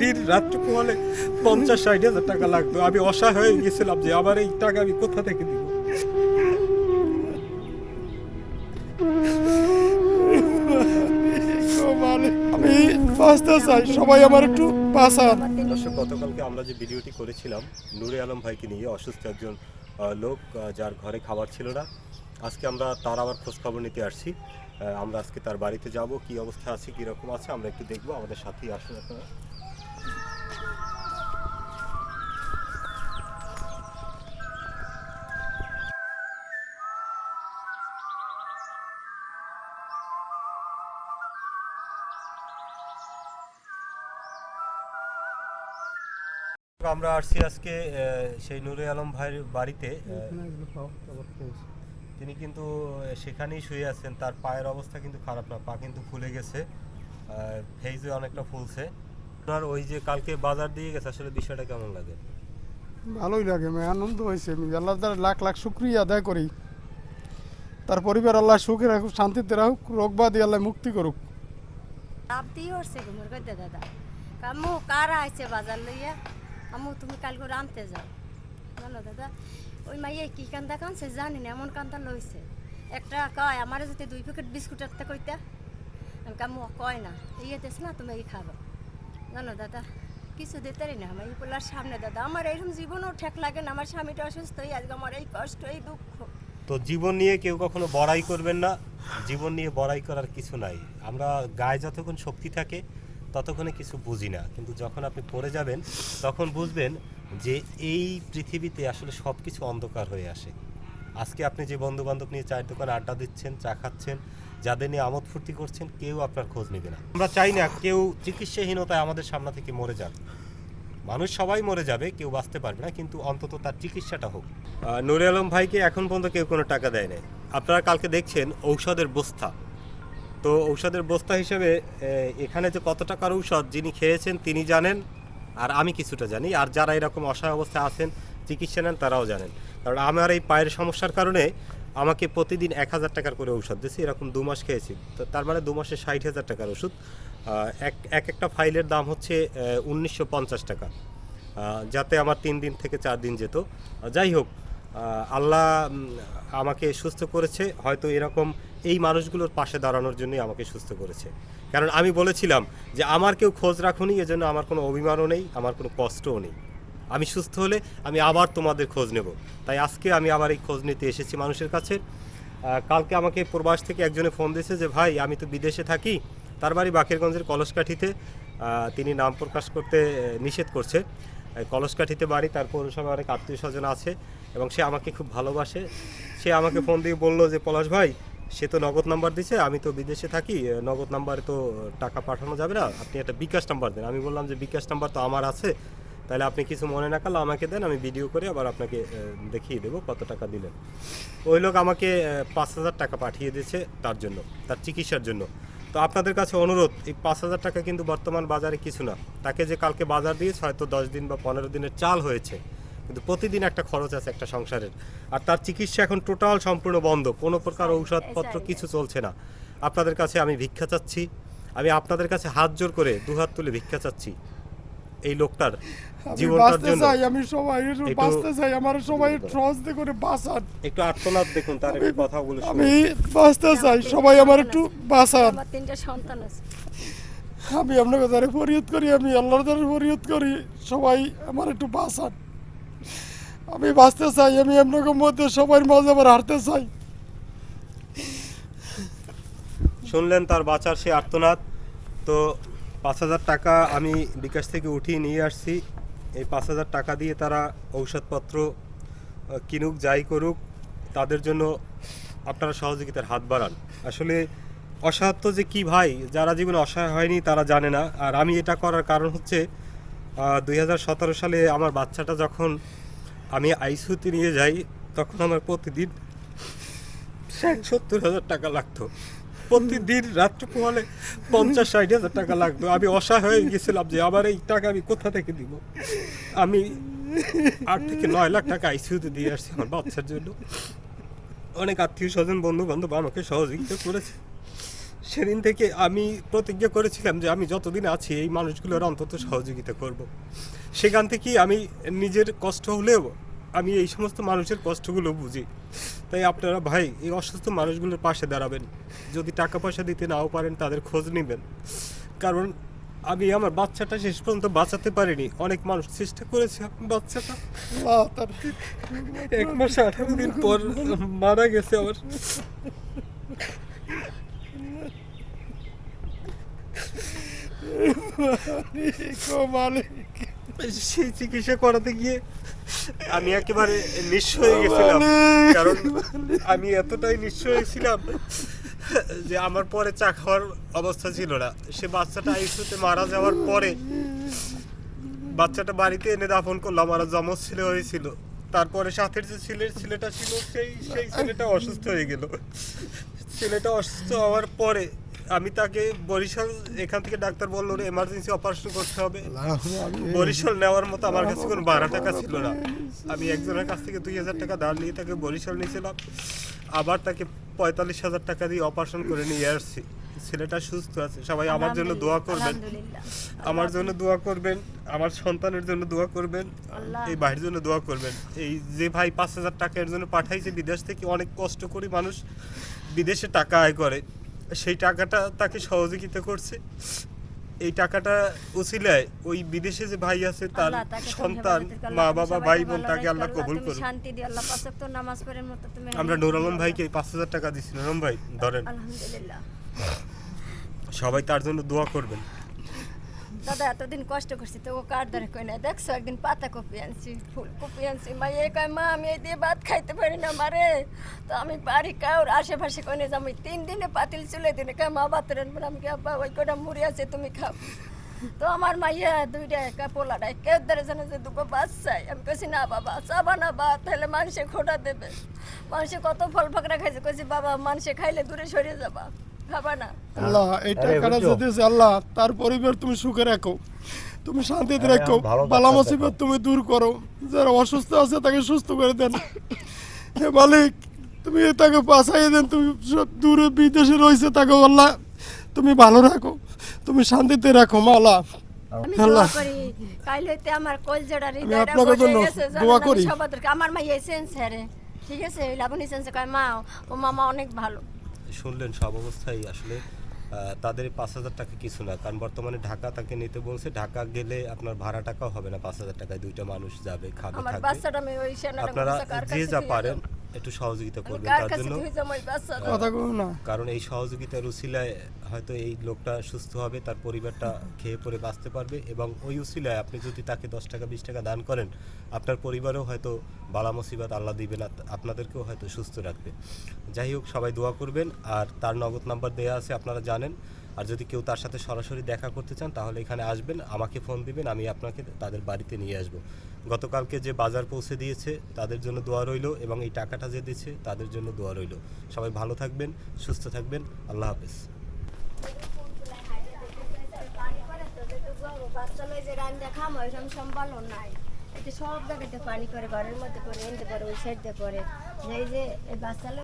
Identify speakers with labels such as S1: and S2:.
S1: প্রতিদিন রাত্রে হলে পঞ্চাশ ষাট হাজার টাকা লাগতো। আমি অসহায় হয়ে গেছিলাম যে আমার এই টাকা আমি কোথা থেকে দিব?
S2: আমি বাঁচতে চাই। সবাই আমার একটু বাঁচান।
S1: দর্শক গতকালকে আমরা যে ভিডিওটি করেছিলাম নূরে আলম ভাইকে নিয়ে অসুস্থ একজন লোক যার ঘরে খাবার ছিল না। আজকে আমরা তার আবার খোঁজ খবর নিতে আসছি। আমরা আজকে তার বাড়িতে যাব কি অবস্থা আছে কি রকম আছে আমরা একটু দেখব। আমাদের সাথেই আসুন আপনারা। আমরা আসছি আজকে সেই নুরে আলম ভাইয়ের বাড়িতে তিনি কিন্তু সেখানেই শুয়ে আছেন। তার পায়ের অবস্থা কিন্তু খারাপ না পা কিন্তু ফুলে গেছে ফেইজে অনেকটা ফুলছে। আপনার ওই যে কালকে বাজার দিয়ে গেছে আসলে বিষয়টা কেমন লাগে?
S2: ভালোই লাগে আমি আনন্দ হয়েছে। আমি আল্লাহ তার লাখ লাখ শুক্রিয়া আদায় করি। তার পরিবার আল্লাহ সুখে রাখুক শান্তিতে রাখুক রোগ বাদী আল্লাহ মুক্তি করুক।
S3: দাদা। কামু কারা আইছে বাজার লইয়া? আমু তুমি কাল করে আনতে যাও। জানো দাদা, ওই মাইয়ে কি কান্দা কানছে জানি না, এমন কান্দা লইছে। একটা কয়, আমার যদি দুই প্যাকেট বিস্কুট একটা কইতা? আমি কামু কয় না ইয়ে দেশ না, তুমি এই খাব। জানো, দাদা, কিছু দিতে না, আমার এই পোলার সামনে, দাদা, আমার এইরকম জীবনও ঠেক লাগে না, আমার স্বামীটা অসুস্থ, এই আজকে আমার এই কষ্ট, এই দুঃখ।
S1: তো জীবন নিয়ে কেউ কখনো বড়াই করবেন না, জীবন নিয়ে বড়াই করার কিছু নাই। আমরা গায়ে যতক্ষণ শক্তি থাকে ততক্ষণে কিছু বুঝি না। কিন্তু যখন আপনি পড়ে যাবেন, তখন বুঝবেন যে এই পৃথিবীতে আসলে সব কিছু অন্ধকার হয়ে আসে। আজকে আপনি যে বন্ধু বান্ধব নিয়ে চায়ের দোকানে আড্ডা দিচ্ছেন, চা খাচ্ছেন, যাদের নিয়ে আমোদ ফুর্তি করছেন, কেউ আপনার খোঁজ নেবে না। আমরা চাই না কেউ চিকিৎসাহীনতায় আমাদের সামনে থেকে মরে যাক। মানুষ সবাই মরে যাবে, কেউ বাঁচতে পারবে না, কিন্তু অন্তত তার চিকিৎসাটা হোক। নুরে আলম ভাইকে এখন পর্যন্ত কেউ কোনো টাকা দেয় নাই। আপনারা কালকে দেখছেন ঔষধের বস্তা। তো ঔষধের বস্তা হিসেবে এখানে যে কত টাকার ঔষধ যিনি খেয়েছেন তিনি জানেন, আর আমি কিছুটা জানি, আর যারা এরকম অসহায় অবস্থায় আছেন, চিকিৎসা নেন তারাও জানেন। কারণ আমার এই পায়ের সমস্যার কারণে আমাকে প্রতিদিন এক হাজার টাকার করে ঔষধ দিয়েছে, এরকম দু মাস খেয়েছি। তো তার মানে দু মাসে ষাট হাজার টাকার ওষুধ। এক এক একটা ফাইলের দাম হচ্ছে উনিশশো পঞ্চাশ টাকা। যাতে আমার তিন দিন থেকে চার দিন যেত। যাই হোক আল্লাহ আমাকে সুস্থ করেছে। হয়তো এরকম এই মানুষগুলোর পাশে দাঁড়ানোর জন্যই আমাকে সুস্থ করেছে। কারণ আমি বলেছিলাম যে, আমার কেউ খোঁজ রাখুনি, এজন্য আমার কোনো অভিমানও নেই, আমার কোনো কষ্টও নেই। আমি সুস্থ হলে আমি আবার তোমাদের খোঁজ নেব। তাই আজকে আমি আবার এই খোঁজ নিতে এসেছি মানুষের কাছে। কালকে আমাকে প্রবাস থেকে একজনে ফোন দিয়েছে যে, ভাই, আমি তো বিদেশে থাকি, তার বাড়ি বাকেরগঞ্জের কলসকাঠিতে। তিনি নাম প্রকাশ করতে নিষেধ করছে। কলসকাঠিতে বাড়ি, তার পৌরসভায় অনেক আত্মীয় স্বজন আছে এবং সে আমাকে খুব ভালোবাসে। সে আমাকে ফোন দিয়ে বলল যে, পলাশ ভাই সে তো নগদ নাম্বার দিছে, আমি তো বিদেশে থাকি নগদ নাম্বারে তো টাকা পাঠানো যাবে না। আপনি একটা বিকাশ নাম্বার দেন। আমি বললাম যে বিকাশ নাম্বার তো আমার আছে, তাহলে আপনি কিছু মনে না করলে আমাকে দেন, আমি ভিডিও করে আবার আপনাকে দেখিয়ে দেবো কত টাকা দিলেন। ওই লোক আমাকে পাঁচ হাজার টাকা পাঠিয়ে দিয়েছে তার জন্য, তার চিকিৎসার জন্য। তো আপনাদের কাছে অনুরোধ, এই পাঁচ হাজার টাকা কিন্তু বর্তমান বাজারে কিছু না। তাকে যে কালকে বাজার দিয়েছে, হয়তো দশ দিন বা পনেরো দিনের চাল হয়েছে। কিন্তু প্রতিদিন একটা খরচ আছে একটা সংসারের। আর তার চিকিৎসা এখন টোটাল সম্পূর্ণ বন্ধ। কোনো প্রকার ঔষধপত্র কিছু চলছে না। আপনাদের কাছে আমি ভিক্ষা চাচ্ছি। আমি আপনাদের কাছে হাত জোর করে দুহাত তুলে ভিক্ষা চাচ্ছি। এই লোকটার
S2: আমি
S1: জীবনটার জন্য।
S2: চাই আমি সবাই বাঁচতে চাই আমার সবাই সহজ করে বাঁচান।
S1: একটু আত্মনাদ দেখুন তার একটু কথাগুলো শুনুন।
S2: আমি বাঁচতে চাই সবাই আমার একটু বাঁচান
S3: আমার তিনটা সন্তান আছে।
S2: আমি আপনাকে দ্বারা ফরিয়াদ করি আমি আল্লাহর দ্বারা ফরিয়াদ করি সবাই আমার একটু বাঁচান। আমি বাঁচতে চাই, আমি আপনাকে মধ্যে সবার মাঝে আবার হারতে চাই।
S1: শুনলেন তার বাঁচার সে আর্তনাদ। তো পাঁচ হাজার টাকা আমি বিকাশ থেকে উঠিয়ে নিয়ে আসছি। এই পাঁচ হাজার টাকা দিয়ে তারা ঔষধপত্র কিনুক, যাই করুক, তাদের জন্য আপনারা সহযোগিতার হাত বাড়ান। আসলে অসহায়ত্ব যে কি ভাই, যারা জীবনে অসহায় হয়নি তারা জানে না। আর আমি এটা করার কারণ হচ্ছে দুই সালে আমার বাচ্চাটা যখন আমি আইসিউতে নিয়ে যাই, তখন আমার প্রতিদিন সত্তর হাজার টাকা লাগতো। প্রতিদিন রাত্রে পোহালে পঞ্চাশ ষাট হাজার টাকা লাগতো। আমি অসহায় হয়ে গেছিলাম যে, আমার এই টাকা আমি কোথা থেকে দিব? আমি আট থেকে নয় লাখ টাকা আইসিউতে দিয়ে আসছি আমার বাচ্চার জন্য। অনেক আত্মীয় স্বজন বন্ধু বান্ধব আমাকে সহযোগিতা করেছে। সেদিন থেকে আমি প্রতিজ্ঞা করেছিলাম যে আমি যতদিন আছি এই মানুষগুলোর অন্তত সহযোগিতা করব। সেখান থেকেই আমি নিজের কষ্ট হলেও আমি এই সমস্ত মানুষের কষ্টগুলো বুঝি। তাই আপনারা ভাই এই অসুস্থ মানুষগুলোর পাশে দাঁড়াবেন। যদি টাকা পয়সা দিতে নাও পারেন তাদের খোঁজ নেবেন। কারণ আমি আমার বাচ্চাটা শেষ পর্যন্ত বাঁচাতে পারিনি। অনেক মানুষ চেষ্টা করেছে বাচ্চাটা। এক মাস আঠারো দিন পর মারা গেছে আমার
S2: মালিক
S1: সেই চিকিৎসা করাতে গিয়ে আমি একেবারে নিঃস্ব হয়ে গেছিলাম। কারণ আমি এতটাই নিঃস্ব হয়েছিলাম যে আমার পরে চা খাওয়ার অবস্থা ছিল না। সে বাচ্চাটা আইসুতে মারা যাওয়ার পরে বাচ্চাটা বাড়িতে এনে দাফন করলাম আমার জমজ ছেলে হয়েছিল। তারপরে সাথের যে ছেলে ছেলেটা ছিল সেই সেই ছেলেটা অসুস্থ হয়ে গেল। ছেলেটা অসুস্থ হওয়ার পরে আমি তাকে বরিশাল এখান থেকে ডাক্তার বলল এমার্জেন্সি অপারেশন করতে হবে। বরিশাল নেওয়ার মতো আমার কাছে কোনো বারো টাকা ছিল না। আমি একজনের কাছ থেকে দুই হাজার টাকা ধার নিয়ে তাকে বরিশাল নিয়েছিলাম। আবার তাকে পঁয়তাল্লিশ হাজার টাকা দিয়ে অপারেশন করে নিয়ে আসছি। ছেলেটা সুস্থ আছে সবাই আমার জন্য দোয়া করবেন। আমার জন্য দোয়া করবেন আমার সন্তানের জন্য দোয়া করবেন এই ভাইয়ের জন্য দোয়া করবেন। এই যে ভাই পাঁচ হাজার টাকা এর জন্য পাঠাইছে বিদেশ থেকে অনেক কষ্ট করে মানুষ বিদেশে টাকা আয় করে সেই টাকাটা তাকে সহযোগিতা করছে। এই টাকাটা উসিলায় ওই বিদেশে যে ভাই আছে তার সন্তান মা বাবা ভাই বোন তাকে আল্লাহ কবুল করুন
S3: শান্তি দিও আল্লাহ পাঁচ ওয়াক্ত নামাজ পড়েন মতো তুমি
S1: আমরা নুর আলম ভাইকে পাঁচ হাজার টাকা দিচ্ছি নুরম আলম ভাই ধরেন।
S3: আলহামদুলিল্লাহ।
S1: সবাই তার জন্য দোয়া করবেন।
S3: দাদা, এতদিন কষ্ট করছি তো ও কার দ্বারা কই না দেখছ, একদিন পাতা কপি আনছি, ফুল কপি আনছি। মা এ কয়, মা, আমি এই দিয়ে ভাত খাইতে পারি না মারে তো আমি বাড়ি কাউর আশেপাশে কই না যে আমি তিন দিনে পাতিল চলে দিনে কয়, মা, ভাত রান্না আমি কি আব্বা, ওই কটা মুড়ি আছে, তুমি খাও। তো আমার মাইয়া দুইটা একা পোলাটা কেউ ধরে জানে যে দুটো বাস চাই আমি কইছি, না, বাবা, চাবা না বা তাহলে মানুষে খোটা দেবে। মানুষে কত ফল ফাকরা খাইছে, কইছি, বাবা মানুষে খাইলে দূরে সরে যাবা। খাবা না।
S2: আল্লাহ এই টাকাটা যে দিয়েছে আল্লাহ তার পরিবার তুমি সুখে রাখো। তুমি শান্তিতে রাখো। বালা মুসিবত তুমি দূর করো। যারা অসুস্থ আছে তাকে সুস্থ করে দেন। হে মালিক তুমি তাকে বাঁচাই দেন। তুমি সব দূরে বিদেশে রয়েছে তাকে আল্লাহ। তুমি ভালো রাখো। তুমি শান্তিতে রাখো মালা
S3: আমি
S2: আল্লাহ।
S3: দোয়া করি। কাল হইতে আমার মা ঠিক আছে? লাবণী সেন্সে কয় মা ও মামা অনেক ভালো।
S1: শুনলেন সব অবস্থায় আসলে আহ, তাদের পাঁচ হাজার টাকা কিছু না। কারণ বর্তমানে ঢাকা তাকে নিতে বলছে ঢাকা গেলে আপনার ভাড়া টাকাও হবে না পাঁচ হাজার টাকায়। দুইটা মানুষ যাবে খাবে থাকবে। আপনারা যে যা পারেন একটু সহযোগিতা করবেন। তার জন্য কারণ এই সহযোগিতার উসিলায় হয়তো এই লোকটা সুস্থ হবে, তার পরিবারটা খেয়ে পরে বাঁচতে পারবে এবং ওই উসিলায় আপনি যদি তাকে দশ টাকা, বিশ টাকা দান করেন, আপনার পরিবারেও হয়তো বালা মুসিবত আল্লাহ দিবে না আপনাদেরকেও হয়তো সুস্থ রাখবে। যাই হোক, সবাই দোয়া করবেন আর তার নগদ নাম্বার দেওয়া আছে, আপনারা জানেন। আর যদি কেউ তার সাথে সরাসরি দেখা করতে চান, তাহলে এখানে আসবেন, আমাকে ফোন দিবেন, আমি আপনাকে তাদের বাড়িতে নিয়ে আসব। গতকালকে যে বাজার পৌঁছে দিয়েছে, তাদের জন্য দোয়া রইল এবং এই টাকাটা যে দিয়েছে তাদের জন্য দোয়া রইল। সবাই ভালো থাকবেন, সুস্থ থাকবেন, আল্লাহ হাফেজ।
S3: বাচ্চা যে খাম দেখাম ওইরকম সম্ভালো নাই। এটা সব জায়গাতে পানি করে, ঘরের মধ্যে করে এনতে পারে ওই সাইডে করে। এই যে এই বাচ্চা